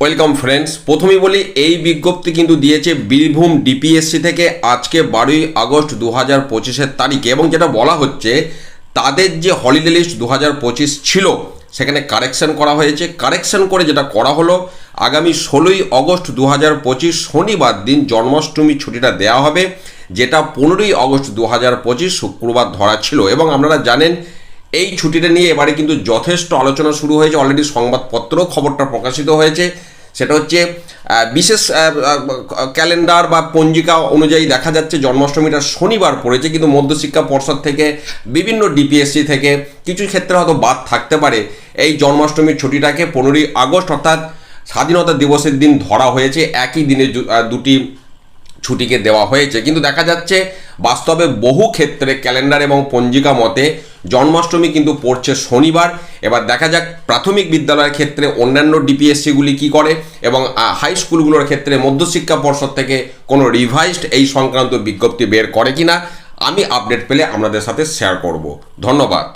Welcome friends প্রথমেই বলি, এই বিজ্ঞপ্তি কিন্তু দিয়েছে বীরভূম ডিপিএসসি থেকে আজকে বারোই আগস্ট দু হাজার পঁচিশের তারিখে এবং যেটা বলা হচ্ছে, তাদের যে হলিডে লিস্ট দু হাজার পঁচিশ ছিল, সেখানে কারেকশন করা হয়েছে। কারেকশন করে যেটা করা হলো, আগামী ষোলোই আগস্ট দু হাজার পঁচিশ শনিবার দিন জন্মাষ্টমী ছুটিটা দেওয়া হবে, যেটা পনেরোই আগস্ট দু হাজার পঁচিশ শুক্রবার ধরা ছিল। এবং আপনারা জানেন এই ছুটিটা নিয়ে এবারে কিন্তু যথেষ্ট আলোচনা শুরু হয়েছে। অলরেডি সংবাদপত্র, খবরটা প্রকাশিত হয়েছে। সেটা হচ্ছে বিশেষ ক্যালেন্ডার বা পঞ্জিকা অনুযায়ী দেখা যাচ্ছে, জন্মাষ্টমীটা শনিবার পড়েছে। কিন্তু মধ্যশিক্ষা পর্ষদ থেকে, বিভিন্ন ডিপিএসসি থেকে কিছু ক্ষেত্রে হয়তো বাদ থাকতে পারে। এই জন্মাষ্টমীর ছুটিটাকে পনেরোই আগস্ট অর্থাৎ স্বাধীনতা দিবসের দিন ধরা হয়েছে। একই দিনে দুটি ছুটিকে দেওয়া হয়েছে। কিন্তু দেখা যাচ্ছে, বাস্তবে বহু ক্ষেত্রে ক্যালেন্ডার এবং পঞ্জিকা মতে জন্মাষ্টমী কিন্তু পড়ছে শনিবার। এবার দেখা যাক, প্রাথমিক বিদ্যালয়ের ক্ষেত্রে অন্যান্য ডিপিএসসিগুলি কি করে এবং হাই স্কুলগুলোর ক্ষেত্রে মধ্যশিক্ষা পর্ষদ থেকে কোনো রিভাইজড এই সংক্রান্ত বিজ্ঞপ্তি বের করে কিনা, আমি আপডেট পেলে আপনাদের সাথে শেয়ার করব। ধন্যবাদ।